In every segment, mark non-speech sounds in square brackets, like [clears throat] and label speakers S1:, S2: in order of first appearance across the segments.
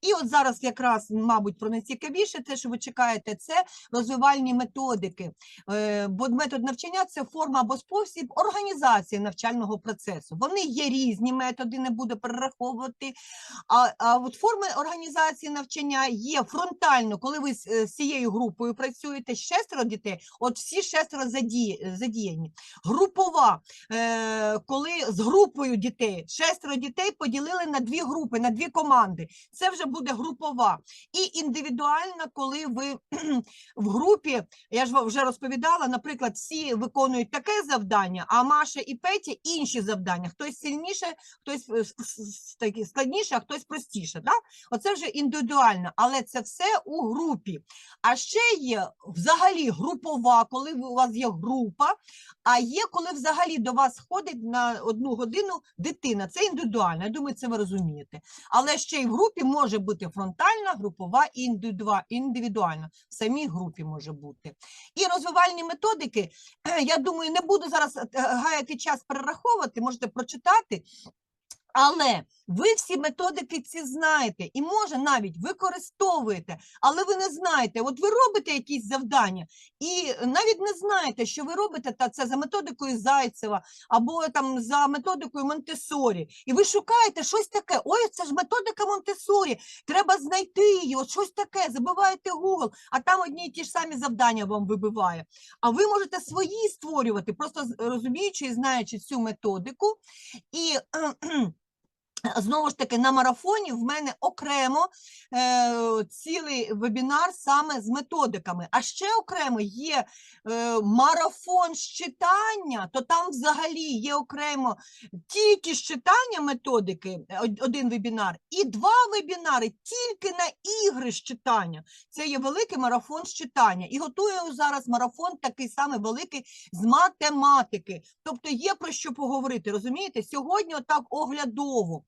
S1: І от зараз якраз, мабуть, про найцікавіше, те, що ви чекаєте, це розвивальні методики. Е, Бо метод навчання це форма або спосіб організації навчального процесу. Вони є різні методи, не буду перераховувати. А, а от форми організації навчання є фронтально, коли ви з, е, цією групою працюєте, шестеро дітей, от всі шестеро задіяні. Групова, е, коли з групою дітей, шестеро дітей поділили на дві групи, на дві команди. Це вже буде групова. І індивідуальна, коли ви [clears throat] в групі, я ж вже розповідала, наприклад, всі виконують таке завдання, а Маша і Петя інші завдання. Хтось сильніше, хтось е, складніше, а хтось простіше. Да? Оце вже індивідуально, але це все у групі. А ще є взагалі групова, коли у вас є група, а є, коли взагалі до вас ходить на одну годину дитина. Це індивідуально. Я думаю, це ви розумієте. Але ще й в групі може бути фронтальна, групова і індивідуа- індивідуальна. В самій групі може бути. І розвивальні методики, [clears throat] я думаю, не буду зараз е, гаяти час перераховувати, можете прочитати. Але ви всі методики ці знаєте і може навіть використовуєте, але ви не знаєте, от ви робите якісь завдання і навіть не знаєте, що ви робите та це за методикою Зайцева або там за методикою Монтесорі. І ви шукаєте щось таке. Ой, це ж методика Монтесорі, треба знайти її, от щось таке, забиваєте Google, а там одні і ті ж самі завдання вам вибиває. А ви можете свої створювати, просто розуміючи і знаючи цю методику. І Знову ж таки, на марафоні в мене окремо е, цілий вебінар саме з методиками. А ще окремо є е, марафон з читання, то там взагалі є окремо тільки з читання методики, е, один вебінар, і два вебінари тільки на ігри читання. Це є великий марафон читання. І готую зараз марафон такий самий великий з математики. Тобто є про що поговорити. Розумієте? Сьогодні отак оглядово.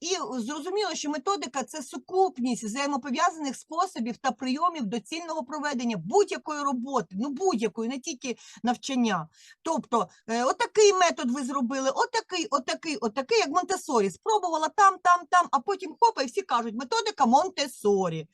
S1: І зрозуміло, що методика це сукупність взаємопов'язаних способів та прийомів доцільного проведення будь-якої роботи, ну будь-якої, не тільки навчання. Тобто, е, отакий метод ви зробили, отакий, отакий, отакий, як Монтесорі. Спробувала там, там, там, а потім хопа, і всі кажуть, методика Монтесорі.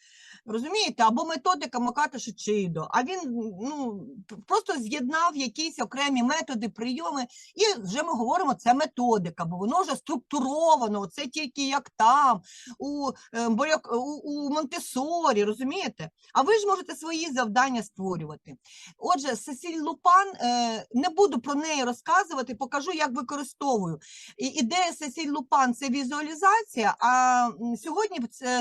S1: Розумієте, або методика Маката Шичидо. А він ну, просто з'єднав якісь окремі методи, прийоми, і вже ми говоримо, це методика, бо воно вже структуровано, це тільки як там, у, е, у, у Монтесорі, розумієте? А ви ж можете свої завдання створювати. Отже, Сесіль Лупан, е, не буду про неї розказувати, покажу, як використовую. Ідея Сесіль Лупан це візуалізація, а сьогодні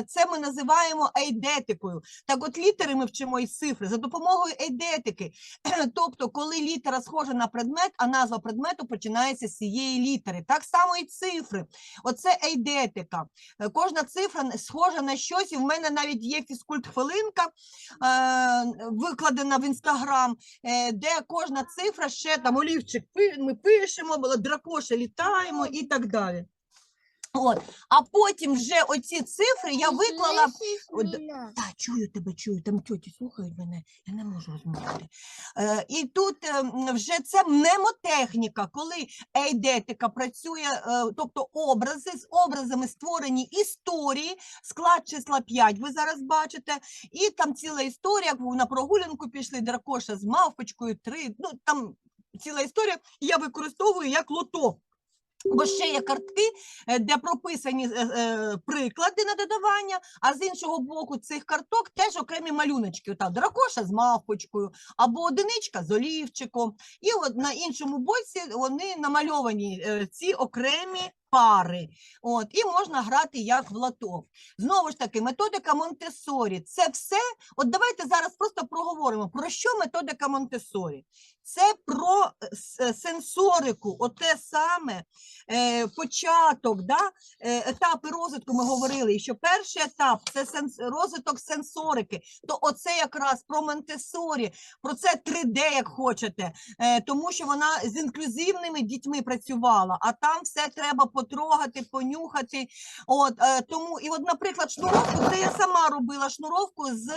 S1: це ми називаємо ейдетикою. Так от літери ми вчимо і цифри за допомогою ейдетики. [clears throat] Тобто, коли літера схожа на предмет, а назва предмету починається з цієї літери. Так само і цифри. Оце ейдетика. Кожна цифра схожа на щось, і в мене навіть є фізкульт-хвилинка, е, викладена в інстаграм, е, де кожна цифра ще там олівчик ми пишемо, дракоша літаємо і так далі. От. А потім вже оці цифри я виклала. От, та, чую тебе, чую, там тьоті слухають мене, я не можу розмовляти. Е, і тут е, вже це мнемотехніка, коли ейдетика працює, е, тобто образи, з образами створені історії, склад числа 5 ви зараз бачите, і там ціла історія, як на прогулянку пішли, дракоша з мавпочкою, три, ну там ціла історія, я використовую як лото. Бо ще є картки, е, де прописані е, е, приклади на додавання, а з іншого боку цих карток теж окремі малюночки. Отак, дракоша з мавпочкою, або одиничка з олівчиком. І от на іншому боці вони намальовані ці окремі пари. От, і можна грати як в лото. Знову ж таки, методика Монтесорі. Це все. От давайте зараз просто проговоримо, про що методика Монтесорі. Це про е, е, сенсорику, оте саме е, початок, да? е, етапи розвитку ми говорили, що перший етап це сенс, розвиток сенсорики, то оце якраз про Монтесорі, про це 3D, як хочете, е, тому що вона з інклюзивними дітьми працювала, а там все треба потрогати, понюхати. От е, тому, і от, наприклад, шнуровку, це я сама робила шнуровку з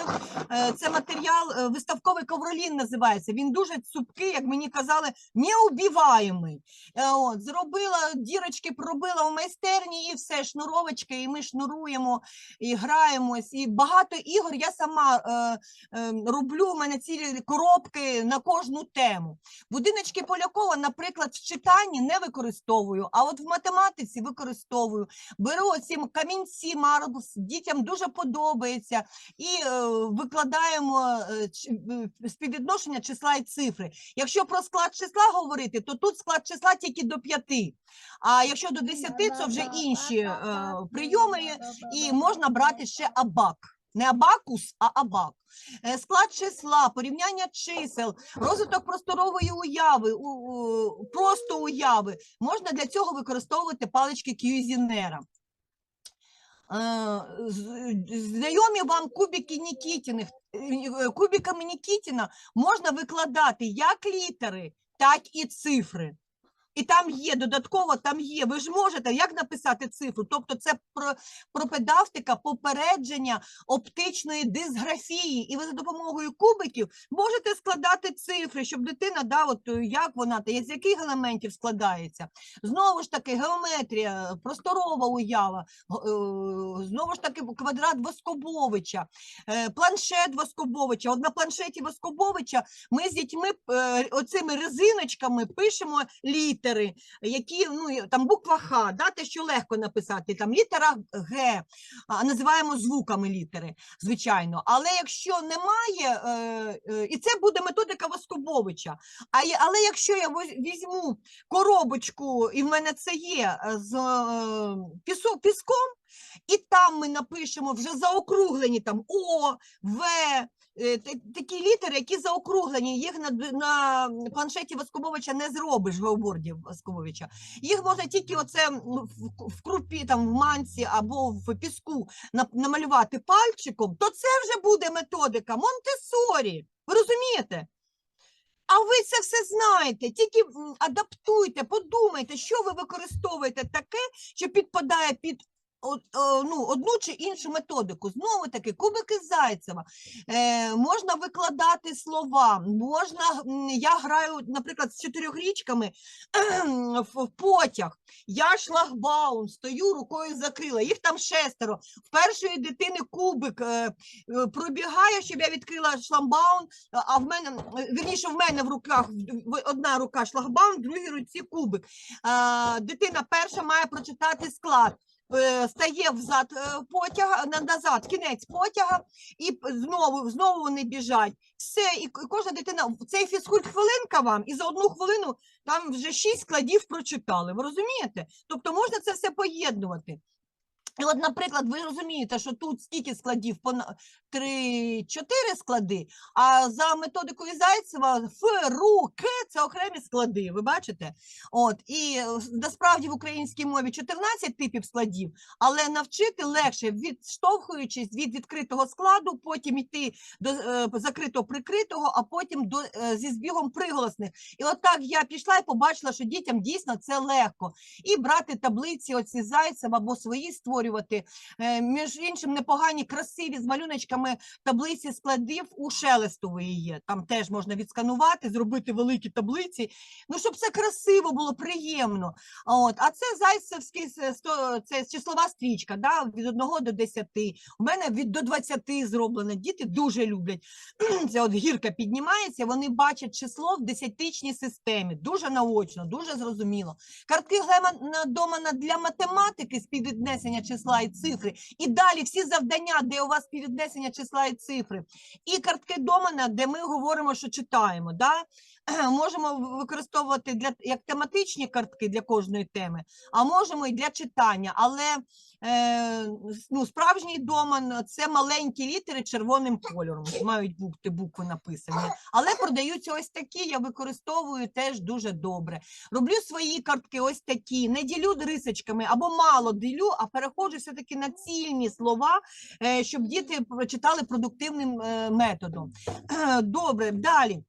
S1: е, це матеріал е, виставковий ковролін називається. Він дуже цупкий, як мені казали, неубиваємий. Е, От, зробила дірочки, пробила в майстерні і все, шнуровочки, і ми шнуруємо, і граємось. І багато ігор я сама е, е, роблю. У мене цілі коробки на кожну тему. Будиночки Полякова, наприклад, в читанні не використовую, а от в математиці використовую. Беру оці камінці, марбус, дітям дуже подобається, і е, викладаємо е, е, співвідношення числа і цифри. Якщо про склад числа говорити, то тут склад числа тільки до п'яти. А якщо до десяти, це вже інші е, прийоми, і можна брати ще абак. Не абакус, а абак. Е, Склад числа, порівняння чисел, розвиток просторової уяви, просто уяви. Можна для цього використовувати палички Кьюзінера. Е, Знайомі вам кубики Нікітіних. Е, Кубиками Нікітіна можна викладати як літери, так і цифри. І там є додатково, там є. Ви ж можете як написати цифру? Тобто, це про, пропедавтика попередження оптичної дисграфії. І ви за допомогою кубиків можете складати цифри, щоб дитина, да, от е, як вона та з яких елементів складається. Знову ж таки, геометрія, просторова уява, е, знову ж таки, квадрат Воскобовича, е, планшет Воскобовича. От на планшеті Воскобовича ми з дітьми е, оцими резиночками пишемо літери, які ну там буква Х, да, те, що легко написати, там літера Г, а, називаємо звуками літери, звичайно. Але якщо немає, е, е, і це буде методика Воскобовича. Але якщо я візьму коробочку, і в мене це є е, з піском, і там ми напишемо вже заокруглені там О, В, такі літери, які заокруглені, їх на, на планшеті Воскобовича не зробиш в геоборді Воскобовича. Їх можна тільки оце в, в крупі, там, в манці або в піску на- намалювати пальчиком, то це вже буде методика Монтесорі. Ви розумієте? А ви це все знаєте, тільки адаптуйте, подумайте, що ви використовуєте таке, що підпадає під е, ну, одну чи іншу методику. Знову таки, кубики Зайцева. Е, можна викладати слова, можна, я граю, наприклад, з чотирьохрічками [clears throat] в потяг. Я шлагбаум, стою, рукою закрила. Їх там шестеро. В першої дитини кубик е, е, пробігає, щоб я відкрила шламбаун, а в мене, е, вірніше, в мене в руках одна рука шлагбаум, в другій руці кубик. А, дитина перша має прочитати склад. Е, Стає взад е, потяга, на- назад, кінець потяга, і знову, знову вони біжать. Все, і кожна дитина, цей фізкульт хвилинка вам, і за одну хвилину там вже шість складів прочитали. Ви розумієте? Тобто можна це все поєднувати. І от, наприклад, ви розумієте, що тут скільки складів? Три-чотири склади, а за методикою Зайцева Ф, Ру, К це окремі склади. Ви бачите? От і е, насправді в українській мові 14 типів складів, але навчити легше, відштовхуючись від відкритого складу, потім йти до е, закритого прикритого, а потім до е, зі збігом приголосних. І от так я пішла і побачила, що дітям дійсно це легко і брати таблиці оці Зайцева або свої створювати. Е, Між іншим, непогані, красиві з малюночками таблиці складів у Шелестової є. Там теж можна відсканувати, зробити великі таблиці. Ну, щоб це красиво було, приємно. От, а це Зайцевський це числова стрічка, да, від 1 до 10. У мене від до 20 зроблено. Діти дуже люблять. [clears throat] Це от гірка піднімається, вони бачать число в десятичній системі. Дуже наочно, дуже зрозуміло. Картки Глемана Домана для математики співвіднесення числа і цифри. І далі всі завдання, де у вас співвіднесення числа і цифри. І картки домена, де ми говоримо, що читаємо. Да? [clears throat] Можемо використовувати для як тематичні картки для кожної теми, а можемо і для читання. Але ну, справжній доман це маленькі літери червоним кольором. Мають бути букви написані. Але продаються ось такі. Я використовую теж дуже добре. Роблю свої картки ось такі, не ділю рисочками або мало ділю, а переходжу все-таки на цільні слова, е, щоб діти прочитали продуктивним е, методом. Добре, далі.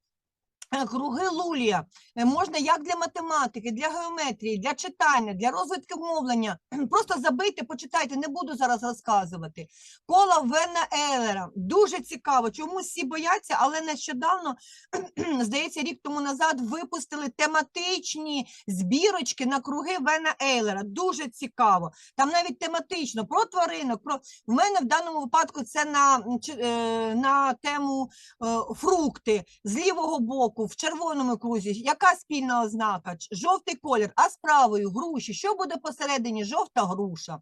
S1: Е, Круги Лулія е, можна як для математики, для геометрії, для читання, для розвитку мовлення. [clears throat] Просто забийте, почитайте, не буду зараз розказувати. Коло Вена Ейлера. Дуже цікаво. Чому всі бояться, але нещодавно, [clears throat] здається, рік тому назад випустили тематичні збірочки на круги Вена Ейлера. Дуже цікаво. Там навіть тематично про тваринок. Про в мене в даному випадку це на, е, на тему фрукти з лівого боку, в червоному крузі. Яка спільна ознака? Жовтий колір, а з правою груші. Що буде посередині? Жовта груша.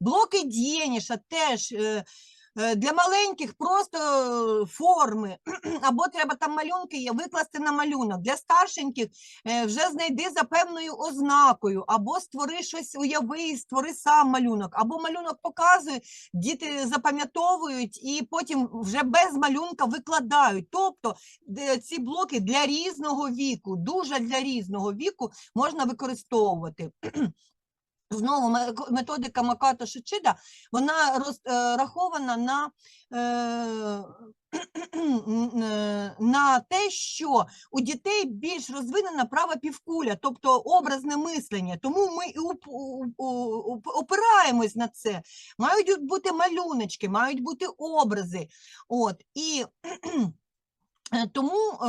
S1: Блоки Дєніша теж. Е, Для маленьких просто е, форми, або треба там малюнки є, викласти на малюнок. Для старшеньких е, вже знайди за певною ознакою, або створи щось уяви, створи сам малюнок, або малюнок показує, діти запам'ятовують і потім вже без малюнка викладають. Тобто ці блоки для різного віку, дуже для різного віку можна використовувати. [clears throat] Знову методика Макато Шичида, вона розрахована на, е, е, на те, що у дітей більш розвинена права півкуля, тобто образне мислення. Тому ми і опираємось на це. Мають бути малюночки, мають бути образи. От, і Е, Тому е,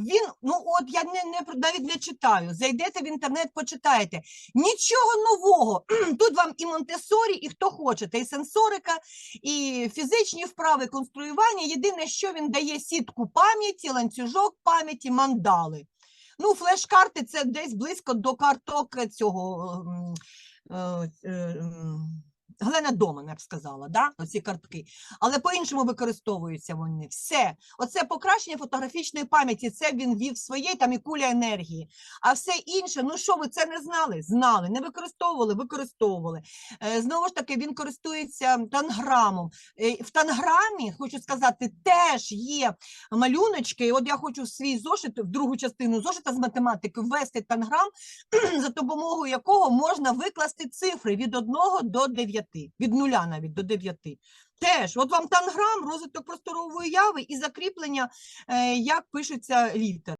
S1: він, ну от я не, не навіть не читаю. Зайдете в інтернет, почитаєте. Нічого нового. [clears throat] Тут вам і Монтесорі, і хто хочете, і сенсорика, і фізичні вправи, конструювання. Єдине, що він дає сітку пам'яті, ланцюжок пам'яті, мандали. Ну, флеш-карти це десь близько до карток цього. м, е, е, м, Глена Доман, я б сказала, да? оці картки. Але по-іншому використовуються вони. Все. Оце покращення фотографічної пам'яті. Це він вів своє, там і куля енергії. А все інше, ну що ви це не знали? Знали, не використовували, використовували. Е, знову ж таки, він користується танграмом. Е, в танграмі, хочу сказати, теж є малюночки. І От я хочу в свій зошит, в другу частину зошита з математики, ввести танграм, [clears throat] за допомогою якого можна викласти цифри від 1 до 9, від нуля навіть до 9. Теж, от вам танграм, розвиток просторової яви і закріплення, е, як пишуться літери.